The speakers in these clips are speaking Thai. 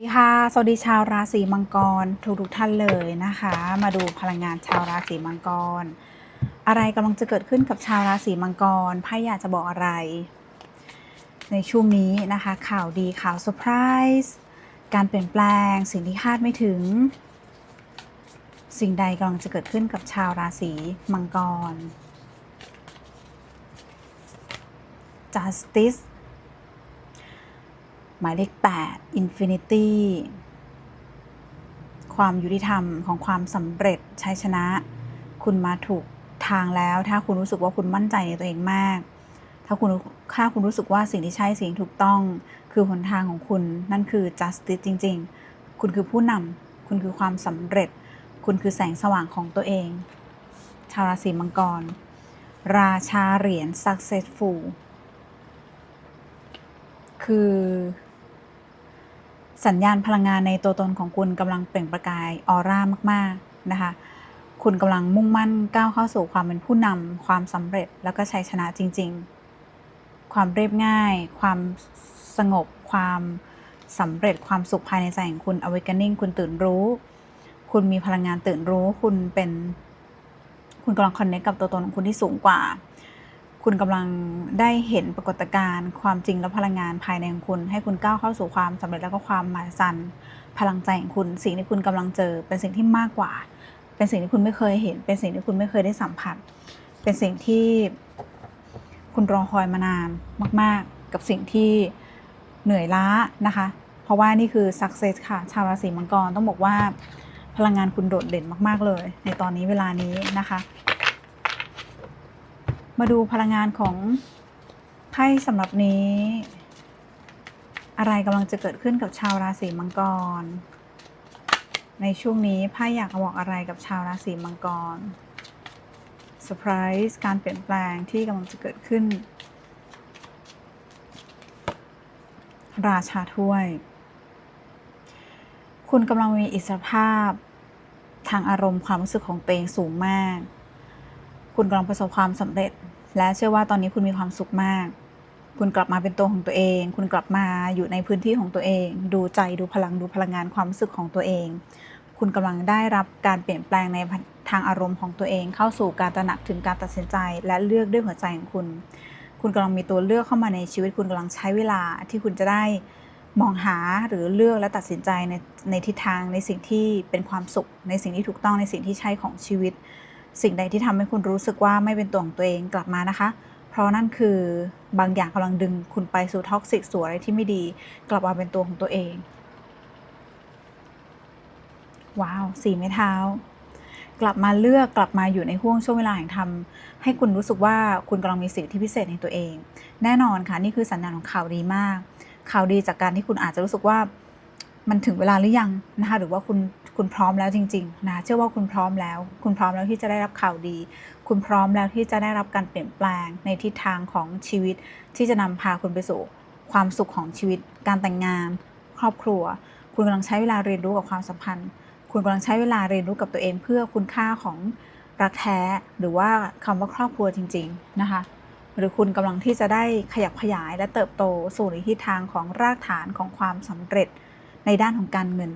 สวัสดีค่ะ สวัสดีชาวราศีมังกรทุกทุกท่านเลยนะคะ มาดูพลังงานชาวราศีมังกร อะไรกำลังจะเกิดขึ้นกับชาวราศีมังกรไพ่อยากจะบอกอะไร ในช่วงนี้นะคะ ข่าวดีข่าวเซอร์ไพรส์การเปลี่ยนแปลงสิ่งที่คาดไม่ถึง สิ่งใดกำลังจะเกิดขึ้นกับชาวราศีมังกร justice หมายเลข 8 Infinity ความยุติธรรมของความสำเร็จชัยชนะ คุณมาถูกทางแล้ว ถ้าคุณรู้สึกว่าคุณมั่นใจในตัวเองมาก ถ้าคุณถ้าคุณรู้สึกว่าสิ่งที่ใช่สิ่งถูกต้องคือหนทางของคุณนั่นคือ justice จริง ๆ คุณคือผู้นำคุณคือความสำเร็จ คุณคือแสงสว่างของตัวเอง ชาวราศีมังกร ราชาเหรียญ successful คือ สัญญาณพลังงานในตัวตนของคุณกำลังเปล่งประกายออร่ามากๆนะคะ คุณกำลังมุ่งมั่นก้าวเข้าสู่ความเป็นผู้นำความสำเร็จแล้วก็ชัยชนะจริง ๆ ความเรียบง่าย ความสงบ ความสำเร็จความสุขภายในใจของคุณ awakening คุณตื่นรู้ คุณมีพลังงานตื่นรู้ คุณเป็น คุณกำลังคอนเนคกับตัวตนของคุณที่สูงกว่า คุณกำลังได้เห็นปรากฏการณ์ความจริงและพลังงานภายในของคุณ ให้คุณก้าวเข้าสู่ความสำเร็จแล้วก็ความมหัศจรรย์พลังใจของคุณ สิ่งที่คุณกำลังเจอ เป็นสิ่งที่มากกว่า เป็นสิ่งที่คุณไม่เคยเห็น เป็นสิ่งที่คุณไม่เคยได้สัมผัส เป็นสิ่งที่คุณรอคอยมานานมาก ๆ กับสิ่งที่เหนื่อยล้านะคะ เพราะว่านี่คือ success ค่ะชาวราศีมังกรต้องบอกว่า พลังงานคุณโดดเด่นมาก ๆ เลย ในตอนนี้เวลานี้นะคะ มาดูพลังงานของไพ่สำหรับนี้ อะไรกำลังจะเกิดขึ้นกับชาวราศีมังกร ในช่วงนี้ไพ่อยากบอกอะไรกับชาวราศีมังกรเซอร์ไพรส์การเปลี่ยนแปลงที่กำลังจะเกิดขึ้น ราชาถ้วย คุณกำลังมีอิสรภาพทางอารมณ์ความรู้สึกของตัวเองสูงมาก คุณกำลังประสบความสำเร็จ และเชื่อว่าตอนนี้คุณมีความสุขมาก คุณกลับมาเป็นตัวของตัวเอง คุณกลับมาอยู่ในพื้นที่ของตัวเอง ดูใจดูพลังดูพลังงานความรู้สึกของตัวเอง คุณกำลังได้รับการเปลี่ยนแปลงในทางอารมณ์ของตัวเอง เข้าสู่การตระหนักถึงการตัดสินใจ และเลือกด้วยหัวใจของคุณ คุณกำลังมีตัวเลือกเข้ามาในชีวิต คุณกำลังใช้เวลาที่คุณจะได้มองหาหรือเลือกและตัดสินใจในในทิศทางในสิ่งที่เป็นความสุข ในสิ่งที่ถูกต้องในสิ่งที่ใช่ของชีวิต สิ่งใดที่ทำให้คุณรู้สึกว่าไม่เป็นตัวของตัวเองกลับมานะคะ เพราะนั่นคือบางอย่างกำลังดึงคุณไปสู่ท็อกซิกสู่อะไรที่ไม่ดี กลับมาเป็นตัวของตัวเอง ว้าวสี่ไม้เท้ากลับมาเลือกกลับมาอยู่ในห่วงช่วงเวลาแห่งธรรมให้คุณรู้สึกว่าคุณกำลังมีสิ่งที่พิเศษในตัวเอง แน่นอนค่ะนี่คือสัญญาณของข่าวดีมาก ข่าวดีจากการที่คุณอาจจะรู้สึกว่า มันถึงเวลาหรือยังนะคะหรือว่าคุณคุณพร้อมแล้วจริงๆนะเชื่อว่าคุณพร้อมแล้ว คุณพร้อมแล้วที่จะได้รับข่าวดี คุณพร้อมแล้วที่จะได้รับการเปลี่ยนแปลงในทิศทางของชีวิต ที่จะนำพาคุณไปสู่ความสุขของชีวิต การแต่งงาน ครอบครัว คุณกำลังใช้เวลาเรียนรู้กับความสัมพันธ์ คุณกำลังใช้เวลาเรียนรู้กับตัวเองเพื่อคุณค่าของรักแท้หรือว่าคำว่าครอบครัวจริง ๆนะคะหรือคุณกำลังที่จะได้ขยับขยายและเติบโตสู่ในทิศทางของรากฐานของความสำเร็จ ในด้านของการเงิน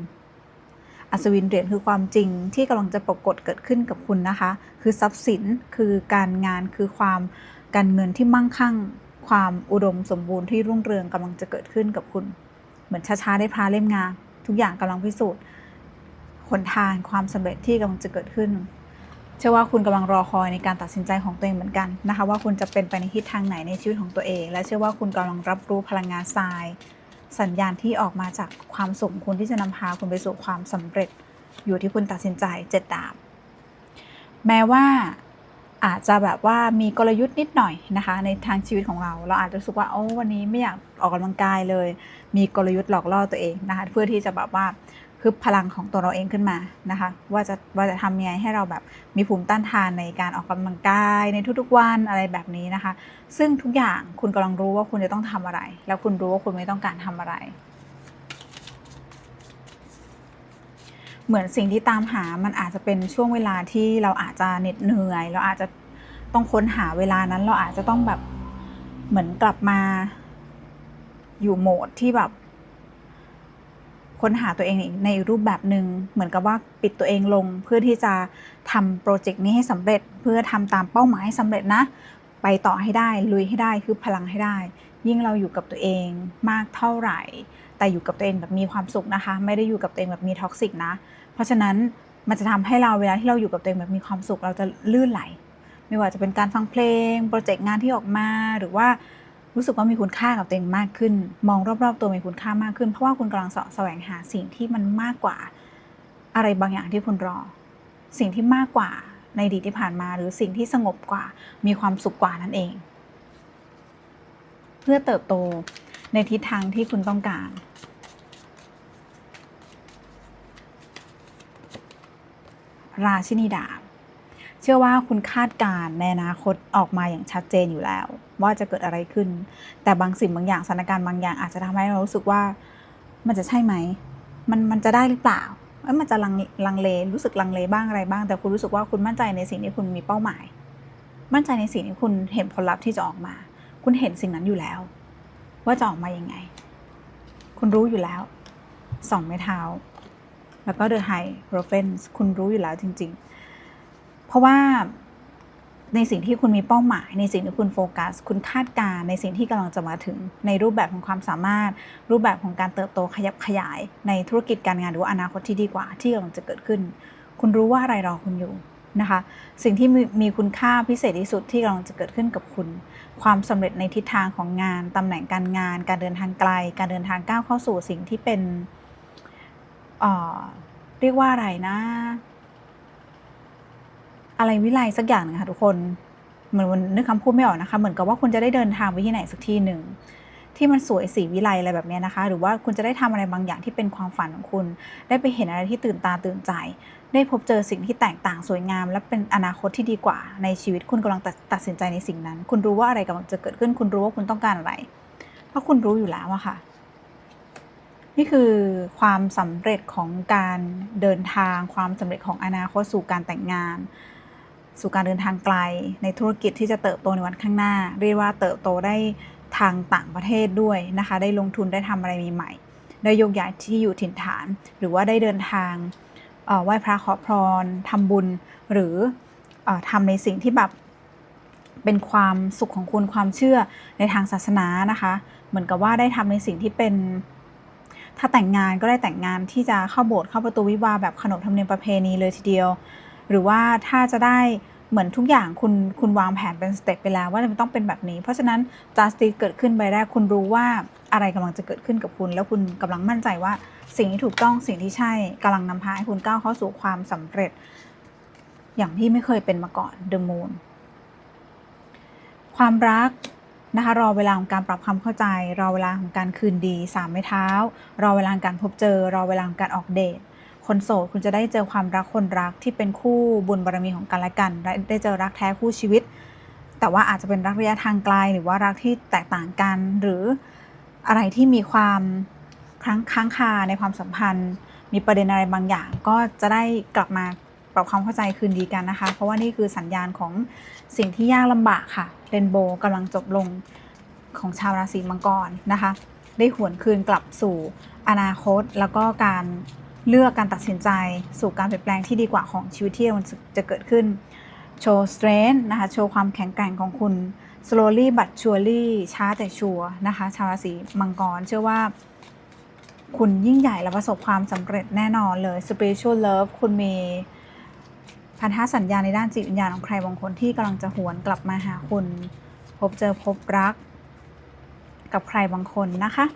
อัศวินเหรียญคือความจริงที่กำลังจะปรากฏเกิดขึ้นกับคุณนะคะ คือทรัพย์สินคือการงานคือความการเงินที่มั่งคั่ง ความอุดมสมบูรณ์ที่รุ่งเรืองกำลังจะเกิดขึ้นกับคุณ เหมือนช้าๆได้พาเล่มงานทุกอย่างกำลังพิสูจน์หนทางความสำเร็จที่กำลังจะเกิดขึ้น เชื่อว่าคุณกำลังรอคอยในการตัดสินใจของตัวเองเหมือนกันนะคะ ว่าคุณจะเป็นไปในทิศทางไหนในชีวิตของตัวเอง และเชื่อว่าคุณกำลังรับรู้พลังงานทราย สัญญาณที่ออกมาจากความสุขของคุณที่จะนำพาคุณไปสู่ความสำเร็จอยู่ที่คุณตัดสินใจเจ็ดดาบ แม้ว่าอาจจะแบบว่ามีกลยุทธ์นิดหน่อยนะคะ ในทางชีวิตของเรา เราอาจจะรู้สึกว่าโอ้วันนี้ไม่อยากออกกำลังกายเลย มีกลยุทธ์หลอกล่อตัวเองนะคะเพื่อที่จะแบบว่า ฮึบพลังของตัวเราเองขึ้นมานะคะ ว่าจะว่าจะทำยังไงให้เราแบบมีภูมิต้านทานในการออกกำลังกายในทุกๆวันอะไรแบบนี้นะคะ ซึ่งทุกอย่างคุณกำลังรู้ว่าคุณจะต้องทำอะไร แล้วคุณรู้ว่าคุณไม่ต้องการทำอะไร เหมือนสิ่งที่ตามหามันอาจจะเป็นช่วงเวลาที่เราอาจจะเหน็ดเหนื่อย เราอาจจะต้องค้นหาเวลานั้น เราอาจจะต้องแบบเหมือนกลับมาอยู่โหมดที่แบบ ค้นหาตัวเองในรูปแบบหนึ่งเหมือนกับว่าปิดตัวเองลง เพื่อที่จะทำโปรเจกต์นี้ให้สำเร็จ เพื่อทำตามเป้าหมายให้สำเร็จนะ ไปต่อให้ได้ลุยให้ได้คือพลังให้ได้ ยิ่งเราอยู่กับตัวเองมากเท่าไหร่ แต่อยู่กับตัวเองแบบมีความสุขนะคะ ไม่ได้อยู่กับตัวเองแบบมีท็อกซิกนะ เพราะฉะนั้นมันจะทำให้เราเวลาที่เราอยู่กับตัวเองแบบมีความสุขเราจะลื่นไหล ไม่ว่าจะเป็นการฟังเพลง โปรเจกต์งานที่ออกมาหรือว่า รู้สึกว่ามีคุณค่ากับตัวเองมากขึ้น มองรอบๆ ตัวมีคุณค่ามากขึ้น เพราะว่าคุณกำลังสะแสวงหาสิ่งที่มันมากกว่า อะไรบางอย่างที่คุณรอ สิ่งที่มากกว่าในอดีตที่ผ่านมา หรือสิ่งที่สงบกว่า มีความสุขกว่านั่นเอง เพื่อเติบโตในทิศทางที่คุณต้องการราชินีดาบ เชื่อว่าคุณคาดการณ์ในอนาคตออกมาอย่างชัดเจนอยู่แล้ว ว่าจะเกิดอะไรขึ้น แต่บางสิ่งบางอย่างสถานการณ์บางอย่างอาจจะทำให้เรารู้สึกว่ามันจะใช่ไหม มันมันจะได้หรือเปล่าเอ้มันจะลังลังเลรู้สึกลังเลบ้างอะไรบ้าง แต่คุณรู้สึกว่าคุณมั่นใจในสิ่งที่คุณมีเป้าหมาย มั่นใจในสิ่งที่คุณเห็นผลลัพธ์ที่จะออกมา คุณเห็นสิ่งนั้นอยู่แล้ว ว่าจะออกมายังไง คุณรู้อยู่แล้วสองไม้เท้า แล้วก็เดอะไฮโรเฟนคุณรู้อยู่แล้วจริง ๆ เพราะว่าในสิ่งที่คุณมีเป้าหมาย ในสิ่งที่คุณโฟกัส คุณคาดการณ์ในสิ่งที่กำลังจะมาถึงในรูปแบบของความสามารถ รูปแบบของการเติบโตขยับขยาย ในธุรกิจการงานหรืออนาคตที่ดีกว่าที่กำลังจะเกิดขึ้น คุณรู้ว่าอะไรรอคุณอยู่นะคะ สิ่งที่มีมีคุณค่าพิเศษที่สุดที่กำลังจะเกิดขึ้นกับคุณ ความสำเร็จในทิศทางของงานตำแหน่งการงาน การเดินทางไกล การเดินทางก้าวเข้าสู่สิ่งที่เป็นเอ่อเรียกว่าอะไรนะ อะไรวิไลสักอย่างหนึงค่ะทุกคนเหมือนนึกคำพูดไม่ออกนะคะ เหมือนกับว่าคุณจะได้เดินทางไปที่ไหนสักที่หนึ่งที่มันสวยสีวิไลอะไรแบบนี้นะคะ หรือว่าคุณจะได้ทำอะไรบางอย่างที่เป็นความฝันของคุณ ได้ไปเห็นอะไรที่ตื่นตาตื่นใจ ได้พบเจอสิ่งที่แตกต่างสวยงาม และเป็นอนาคตที่ดีกว่า ในชีวิตคุณกำลังตัดตัดสินใจในสิ่งนั้น คุณรู้ว่าอะไรกำลังจะเกิดขึ้น คุณรู้ว่าคุณต้องการอะไร เพราะคุณรู้อยู่แล้วอะค่ะ นี่คือความสำเร็จของการเดินทาง ความสำเร็จของอนาคตสู่การแต่งงาน สู่การเดินทางไกล ในธุรกิจที่จะเติบโตในวันข้างหน้า เรียกว่าเติบโตได้ทางต่างประเทศด้วยนะคะ ได้ลงทุนได้ทำอะไรใหม่ๆได้ยกย้ายที่อยู่ถิ่นฐาน หรือว่าได้เดินทางไหว้พระขอพรทำบุญ หรือออทำในสิ่งที่แบบเป็นความสุขของคุณความเชื่อในทางศาสนานะคะ เหมือนกับว่าได้ทำในสิ่งที่เป็น ถ้าแต่งงานก็ได้แต่งงานที่จะเข้าโบสถ์เข้าประตูวิวาแบบขนบธรรมเนียมประเพณีเลยทีเดียว หรือว่าถ้าจะได้เหมือนทุกอย่างคุณคุณวางแผนเป็นสเต็ปไปแล้วว่ามันต้องเป็นแบบนี้ เพราะฉะนั้น justice เกิดขึ้นไปแรกคุณรู้ว่าอะไรกำลังจะเกิดขึ้นกับคุณ แล้วคุณกำลังมั่นใจว่าสิ่งที่ถูกต้องสิ่งที่ใช่กำลังนำพาให้คุณก้าวเข้าสู่ความสำเร็จ อย่างที่ไม่เคยเป็นมาก่อน the moon ความรักนะคะรอเวลาของการปรับความเข้าใจ รอเวลาของการคืนดีสามไม้เท้า รอเวลาการพบเจอ รอเวลาการออกเดท คนโสดคุณจะได้เจอความรักคนรักที่เป็นคู่บุญบารมีของกันและกันได้เจอรักแท้คู่ชีวิต แต่ว่าอาจจะเป็นรักระยะทางไกลหรือว่ารักที่แตกต่างกัน หรืออะไรที่มีความครั้งค้างคาในความสัมพันธ์ มีประเด็นอะไรบางอย่าง ก็จะได้กลับมาปรับความเข้าใจคืนดีกันนะคะ เพราะว่านี่คือสัญญาณของสิ่งที่ยากลำบากค่ะเรนโบว์กำลังจบลงของชาวราศีมังกรนะคะ ได้หวนคืนกลับสู่อนาคตแล้วก็การ เลือกการตัดสินใจสู่การเปลี่ยนแปลงที่ดีกว่าของชีวิตที่มันจะเกิดขึ้น โชว์ strength นะคะ โชว์ความแข็งแกร่งของคุณ slowly but surely ช้าแต่ชัวร์นะคะ ชาวราศีมังกร เชื่อว่า คุณยิ่งใหญ่และประสบความสำเร็จแน่นอนเลย spiritual love คุณมีพันธสัญญาในด้านจิตวิญญาณของใครบางคนที่กำลังจะหวนกลับมาหาคุณ พบเจอพบรัก กับใครบางคนนะคะ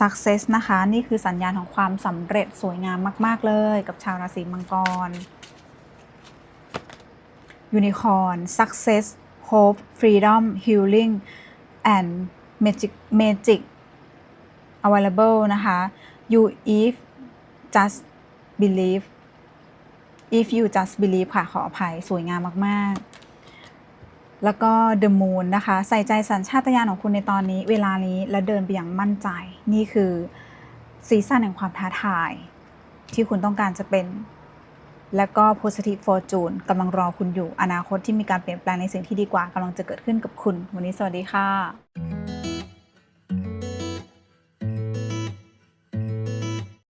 success นะคะ นี่คือสัญญาณของความสำเร็จสวยงามมาก ๆ เลยกับชาวราศีมังกร unicorn success hope freedom healing and magic magic available นะคะ you if just believe if you just believe ค่ะ ขออภัย สวยงามมาก ๆ แล้วก็ the moon นะคะ ใส่ใจสัญชาตญาณของคุณในตอนนี้ เวลานี้และเดินไปอย่างมั่นใจ นี่คือซีซั่นแห่งความท้าทาย ที่คุณต้องการจะเป็น และก็ positive fortune กำลังรอคุณอยู่อนาคตที่มีการเปลี่ยนแปลงในสิ่งที่ดีกว่ากำลังจะเกิดขึ้นกับคุณ วันนี้สวัสดีค่ะ